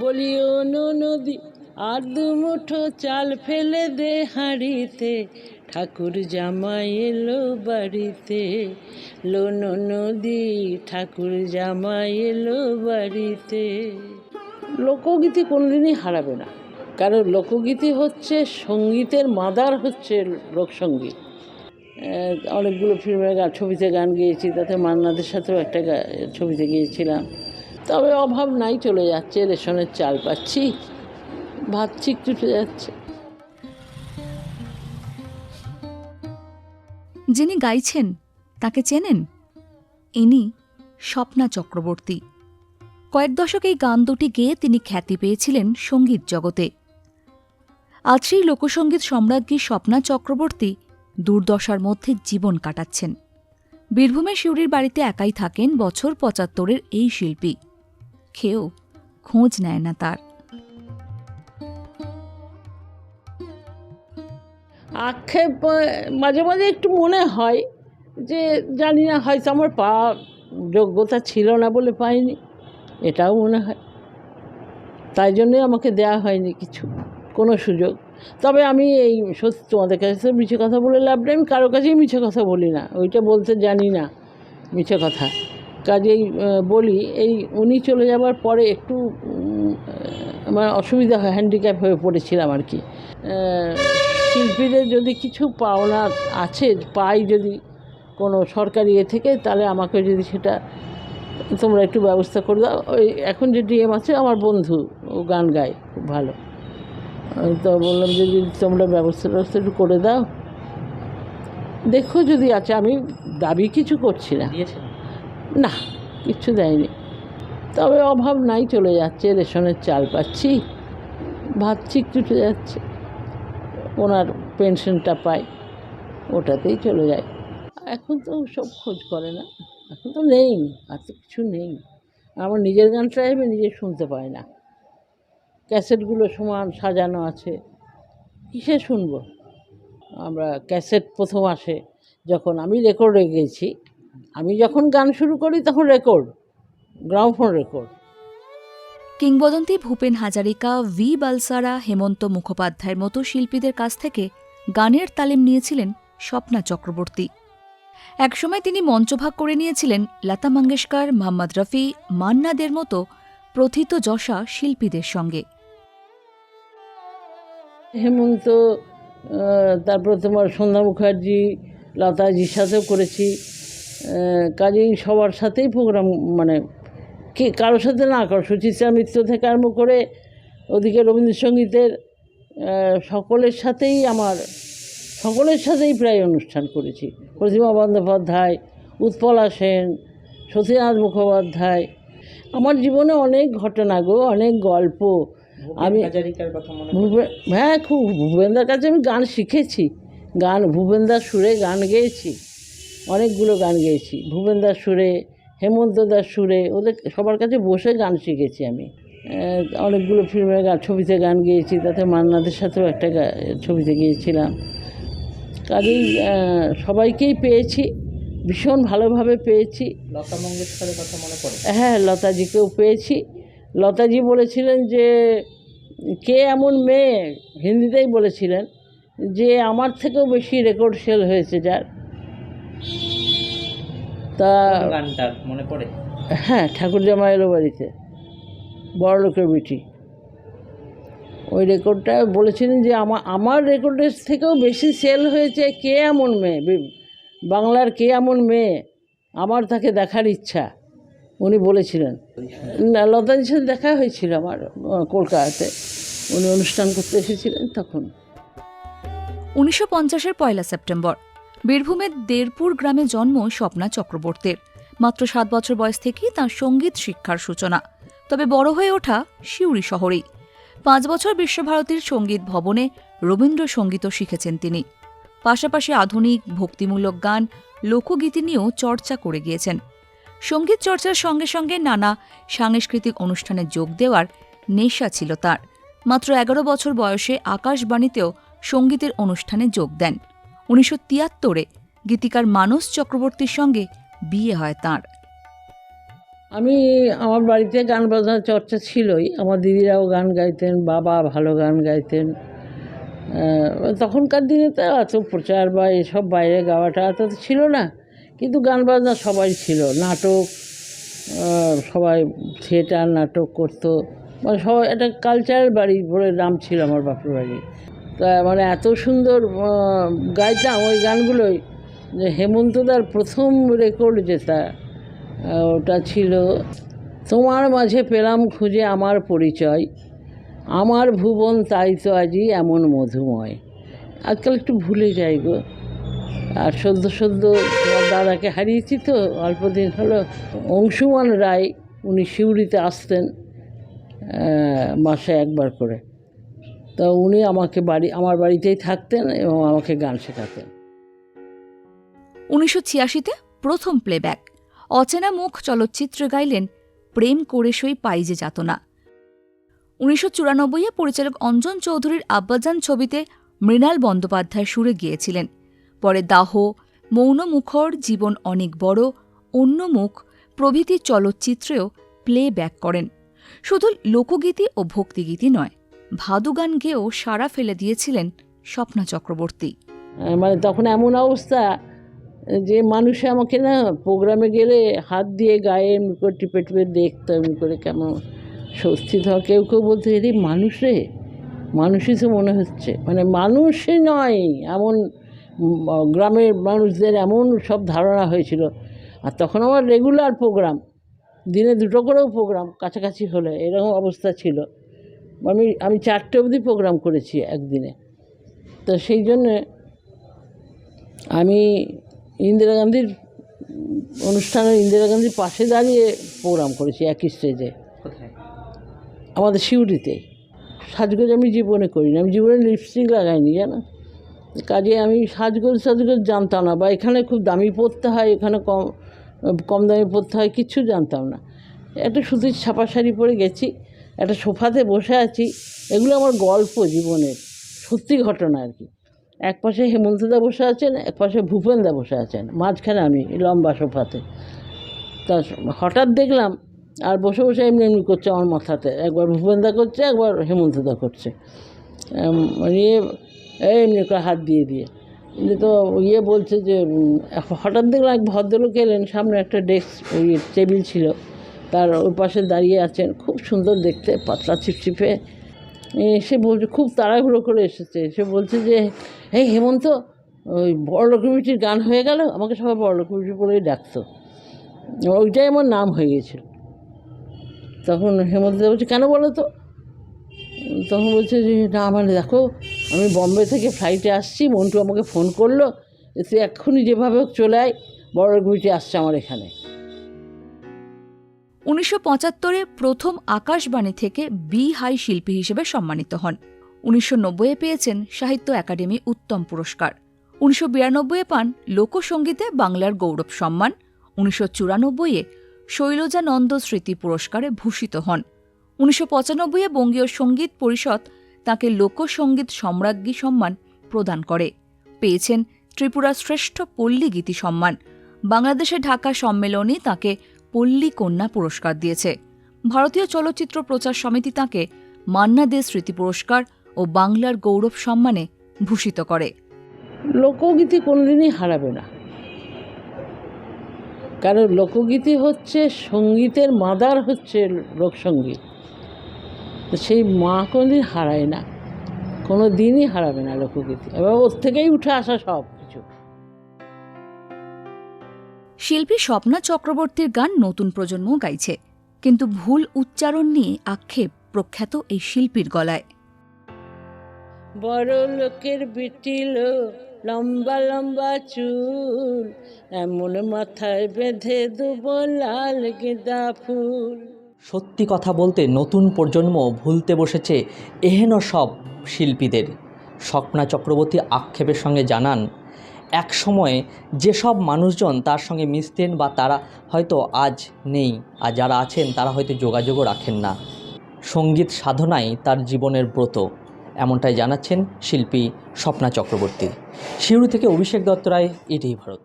বলি ও নদী আর দু মুঠো চাল ফেলে দে হাঁড়িতে। ঠাকুর জামাই এলো বাড়িতে। লোন নদী ঠাকুর জামাই এলো বাড়িতে। লোকগীতি কোনোদিনই হারাবে না। কারণ লোকগীতি হচ্ছে সঙ্গীতের মাদার হচ্ছে লোকসঙ্গীত। অনেকগুলো ফিল্মের গান, ছবিতে গান গেয়েছি, তাতে মান্নাদের সাথেও একটা ছবিতে গিয়েছিলাম। তবে অভাব নাই চলে যাচ্ছে, রেশনের চাল পাচ্ছি ভাত চিকটুটে যাচ্ছে। যিনি গাইছেন, তাকে চেনেন? ইনি স্বপ্না চক্রবর্তী। কয়েক দশক এই গান দুটি গেয়ে তিনি খ্যাতি পেয়েছিলেন সংগীত জগতে। আজ সেই লোকসঙ্গীত সম্রাজ্ঞী স্বপ্না চক্রবর্তী দুর্দশার মধ্যে জীবন কাটাচ্ছেন। বীরভূমের শিউরির বাড়িতে একাই থাকেন বছর পঁচাত্তরের এই শিল্পী। খেয়েও খোঁজ নেয় না তার। আক্ষেপ মাঝে মাঝে একটু মনে হয় যে জানি না, হয়তো আমার পা যোগ্যতা ছিল না বলে পাইনি, এটাও মনে হয়। তাই জন্যই আমাকে দেয়া হয়নি কিছু, কোনো সুযোগ। তবে আমি এই সত্যি তোমাদের কাছে মিছে কথা বলে লাভ নেই, আমি কারও কাছেই মিছে কথা বলি না, ওইটা বলতে জানি না, মিছে কথা। কাজেই বলি, এই উনি চলে যাবার পরে একটু আমার অসুবিধা হয় হ্যান্ডিক্যাপ হয়ে পড়েছিলাম আর কি। শিল্পীদের যদি কিছু পাওনা আছে, পাই যদি কোনো সরকারি ইয়ে থেকে, তাহলে আমাকে যদি সেটা তোমরা একটু ব্যবস্থা করে দাও। ওই এখন যে ডিএম আছে, আমার বন্ধু ও গান গায়, খুব ভালো। তো বললাম যে যদি তোমরা ব্যবস্থা ব্যবস্থা একটু করে দাও। দেখো যদি আছে, আমি দাবি কিছু করছি না। না কিচ্ছু দেয়নি। তবে অভাব নাই, চলে যাচ্ছে, রেশনের চাল পাচ্ছি, ভাত চিকটুটে যাচ্ছে। ওনার পেনশনটা পাই ওটাতেই চলে যায়। এখন তো সব খোঁজ করে না, এখন তো নেই, আর তো কিছু নেই। আমার নিজের গানটাই আমি নিজে শুনতে পাই না। ক্যাসেটগুলো সমান সাজানো আছে, কিসে শুনব? আমরা ক্যাসেট প্রথম আসে, যখন আমি রেকর্ডে গেছি আমি যখন গান শুরু করি তখন রেকর্ড গ্রামফোন রেকর্ড কিংবদন্তি ভূপেন হাজারিকা ভি বালসারা হেমন্ত মুখোপাধ্যায়ের মতো শিল্পীদের কাছ থেকে গানের তালিম নিয়েছিলেন স্বপ্না চক্রবর্তী। একসময় তিনি মঞ্চভাগ করে নিয়েছিলেন লতা মঙ্গেশকর মোহাম্মদ রফি মান্নাদের মতো প্রথিত যশা শিল্পীদের সঙ্গে। হেমন্ত তারপর তোমার সন্ধ্যা মুখার্জি লতাজির সাথেও করেছি। কাজেই সবার সাথেই প্রোগ্রাম মানে কে কারোর সাথে না কারও সুচিত্রা মিত্র থেকে আরম্ভ করে ওদিকে রবীন্দ্রসঙ্গীতের সকলের সাথেই আমার সকলের সাথেই প্রায় অনুষ্ঠান করেছি। প্রতিমা বন্দ্যোপাধ্যায় উৎপলা সেন সতীনাথ মুখোপাধ্যায়। আমার জীবনে অনেক ঘটনা গো অনেক গল্প। আমি হ্যাঁ খুব ভূপেন্দার কাছে আমি গান শিখেছি। গান ভূপেন্দার সুরে গান গেয়েছি। অনেকগুলো গান গেয়েছি। ভূপেন্দার সুরে হেমন্ত দাস সুরে ওদের সবার কাছে বসে গান শিখেছি আমি। অনেকগুলো ফিল্মের গান ছবিতে গান গেয়েছি তাতে মান্নাদের সাথেও একটা ছবিতে গিয়েছিলাম। কাজেই সবাইকেই পেয়েছি ভীষণ ভালোভাবে পেয়েছি। লতা মঙ্গেশকরের কথা মনে পড়ে? হ্যাঁ লতাজিকেও পেয়েছি। লতাজি বলেছিলেন যে কে এমন মেয়ে? হিন্দিতেই বলেছিলেন যে আমার থেকেও বেশি রেকর্ড সেল হয়েছে যার। তা কোন গানটা মনে পড়ে? হ্যাঁ ঠাকুর জামা এলো বাড়িতে। বড় লোকের বেটি। ওই রেকর্ডটা বলেছিলেন যে আমার আমার রেকর্ডের থেকেও বেশি সেল হয়েছে কে এমন মেয়ে? বাংলার কে এমন মেয়ে? আমার তাকে দেখার ইচ্ছা উনি বলেছিলেন। না লতাজির সাথে দেখা হয়েছিল আমার কলকাতাতে। উনি অনুষ্ঠান করতে এসেছিলেন তখন। উনিশশো পঞ্চাশের পয়লা সেপ্টেম্বর। বীরভূমের দেরপুর গ্রামে জন্ম স্বপ্না চক্রবর্তীর মাত্র সাত বছর বয়স থেকেই তাঁর সংগীত শিক্ষার সূচনা। তবে বড় হয়ে ওঠা সিউড়ি শহরেই। পাঁচ বছর বিশ্বভারতীর সংগীত ভবনে রবীন্দ্রসঙ্গীতও শিখেছেন তিনি। পাশাপাশি আধুনিক, ভক্তিমূলক গান, লোকগীতি নিয়েও চর্চা করে গিয়েছেন। সংগীত চর্চার সঙ্গে সঙ্গে নানা সাংস্কৃতিক অনুষ্ঠানে যোগ দেওয়ার নেশা ছিল তার। মাত্র এগারো বছর বয়সে আকাশবাণীতেও সঙ্গীতের অনুষ্ঠানে যোগ দেন। উনিশশো তিয়াত্তরে গীতিকার মানস চক্রবর্তীর সঙ্গে বিয়ে হয় তাঁর। আমি আমার বাড়িতে গান বাজনার চর্চা ছিলই। আমার দিদিরাও গান গাইতেন, বাবা ভালো গান গাইতেন। তখনকার দিনে তো এত প্রচার বা এসব বাইরে গাওয়াটা এত ছিল না। কিন্তু গান বাজনা সবাই ছিল। নাটক সবাই থিয়েটার নাটক করতো। মানে সবাই, একটা কালচারাল বাড়ি বলে নাম ছিল আমার বাপের বাড়ি। তা মানে এত সুন্দর গাইতাম ওই গানগুলোই যে হেমন্তদার প্রথম রেকর্ড যেটা ওটা ছিল, তোমার মাঝে পেলাম খুঁজে আমার পরিচয়, আমার ভুবন তাই তো আজই এমন মধুময়। আজকাল একটু ভুলে যাই গো। আর সদ্য সদ্য দাদাকে হারিয়েছি তো, অল্প দিন হলো। অংশুমান রায় উনি শিউরিতে আসতেন মাসে একবার করে। তো উনি আমাকে বাড়ি, আমার বাড়িতেই থাকতেন এবং আমাকে গান শেখাতেন। উনিশশো ছিয়াশিতে প্রথম প্লেব্যাক অচেনা মুখ চলচ্চিত্রে গাইলেন, প্রেম করে সই পাই পাইজে যাতনা উনিশশো চুরানব্বইয়ে পরিচালক অঞ্জন চৌধুরীর আব্বাজান ছবিতে মৃণাল বন্দ্যোপাধ্যায় সুরে গিয়েছিলেন। পরে দাহ, মৌন মুখর, জীবন অনেক বড়, অন্য মুখ প্রভৃতি চলচ্চিত্রেও প্লে ব্যাক করেন। শুধু লোকগীতি ও ভক্তিগীতি নয় ভাদু গান গেয়েও সাড়া ফেলে দিয়েছিলেন স্বপ্না চক্রবর্তী। মানে তখন এমন অবস্থা যে মানুষে আমাকে না প্রোগ্রামে গেলে হাত দিয়ে গায়ে এমনি করে টিপে টিপে দেখতো, এমনি করে কেমন স্বস্তি ধর, কেউ কেউ বলতে, এরে, মানুষ মানুষই তো মনে হচ্ছে। মানে মানুষই নয়, এমন গ্রামের মানুষদের এমন সব ধারণা হয়েছিল। আর তখন আমার রেগুলার প্রোগ্রাম দিনে দুটো করেও প্রোগ্রাম কাছাকাছি হলে এরকম অবস্থা ছিল। আমি আমি চারটে অবধি প্রোগ্রাম করেছি একদিনে। তো সেই জন্যে আমি ইন্দিরা গান্ধীর অনুষ্ঠানে ইন্দিরা গান্ধীর পাশে দাঁড়িয়ে প্রোগ্রাম করেছি একই স্টেজে আমাদের সিউড়িতে। সাজগোজ আমি জীবনে করি না আমি জীবনে লিপস্টিক লাগাইনি জানো? কাজে আমি সাজগোজ সাজগোজ জানতাম না বা এখানে খুব দামি পরতে হয় এখানে কম কম দামি পরতে হয় কিচ্ছু জানতাম না। একটা সুতির ছাপা শাড়ি পরে গেছি একটা সোফাতে বসে আছি, এগুলো আমার গল্প জীবনের, সত্যি ঘটনা আর কি। এক পাশে হেমন্তদা বসে আছেন, এক পাশে ভূপেনদা বসে আছেন, মাঝখানে আমি লম্বা সোফাতে। তা হঠাৎ দেখলাম, আর বসে বসে এমনি এমনি করছে আমার মাথাতে, একবার ভূপেনদা করছে, একবার হেমন্তদা করছে। ইয়ে এই এমনি করে হাত দিয়ে দিয়ে। তো ইয়ে বলছে যে হঠাৎ দেখলাম এক ভদ্রলোক এলেন, সামনে একটা ডেস্ক, ওই টেবিল ছিল। তার ওই পাশে দাঁড়িয়ে আছেন। খুব সুন্দর দেখতে, পাতলা চিপচিপে সে বলছে, খুব তাড়াহুড়ো করে এসেছে। সে বলছে যে এই হেমন্ত, ওই বড় কমিটির গান হয়ে গেল? আমাকে সবাই বড় কমিটি বলেই ডাকতো ওইটাই আমার নাম হয়ে গেছিল। তখন হেমন্ত বলছে, কেন বলো তো? তখন বলছে যে, না মানে দেখো, আমি বম্বে থেকে ফ্লাইটে আসছি, মন্টু আমাকে ফোন করল তুই এক্ষুনি যেভাবে চলে আয় বড় কমিটি আসছে আমার এখানে। উনিশশো পঁচাত্তরে প্রথম আকাশবাণী থেকে বি হাই শিল্পী হিসেবে সম্মানিত হন। উনিশশো নব্বইয়ে পেয়েছেন সাহিত্য একাডেমি উত্তম পুরস্কার। উনিশশো বিরানব্বইয়ে পান লোকসঙ্গীতে বাংলার গৌরব সম্মান। উনিশশো চুরানব্বইয়ে শৈলজানন্দ স্মৃতি পুরস্কারে ভূষিত হন। উনিশশো পঁচানব্বইয়ে বঙ্গীয় সংগীত পরিষদ তাঁকে লোকসঙ্গীত সম্রাজ্ঞী সম্মান প্রদান করে। পেয়েছেন ত্রিপুরা শ্রেষ্ঠ পল্লী গীতি সম্মান। বাংলাদেশে ঢাকা সম্মেলনে তাঁকে পল্লী কন্যা পুরস্কার দিয়েছে। ভারতীয় চলচ্চিত্র প্রচার সমিতি তাঁকে মান্না দে স্মৃতি পুরস্কার ও বাংলার গৌরব সম্মানে ভূষিত করে। লোকগীতি কোনোদিনই হারাবে না। কারণ লোকগীতি হচ্ছে, সঙ্গীতের মাদার হচ্ছে লোকসঙ্গীত। তো সেই মা কোনোদিন হারায় না। কোনো দিনই হারাবে না লোকগীতি। এবার ওর থেকেই উঠে আসা সব। শিল্পী স্বপ্না চক্রবর্তীর গান নতুন প্রজন্ম গাইছে। কিন্তু ভুল উচ্চারণ নিয়ে আক্ষেপ প্রখ্যাত এই শিল্পীর গলায়। বড় লোকের বিটিল লম্বা লম্বা চুল এমন মাথায় বেঁধে দেবো লাল গেঁদা ফুল। সত্যি কথা বলতে নতুন প্রজন্ম ভুলতে বসেছে এহেন সব শিল্পীদের। স্বপ্না চক্রবর্তী আক্ষেপের সঙ্গে জানান এক সময়ে যেসব মানুষজন তার সঙ্গে মিশতেন বা তারা হয়তো আজ নেই আর যারা আছেন তারা হয়তো যোগাযোগও রাখেন না। সংগীত সাধনাই তার জীবনের ব্রত, এমনটাই জানাচ্ছেন শিল্পী স্বপ্না চক্রবর্তী। শিউরি থেকে অভিষেক দত্ত রায় এটাই ভারত।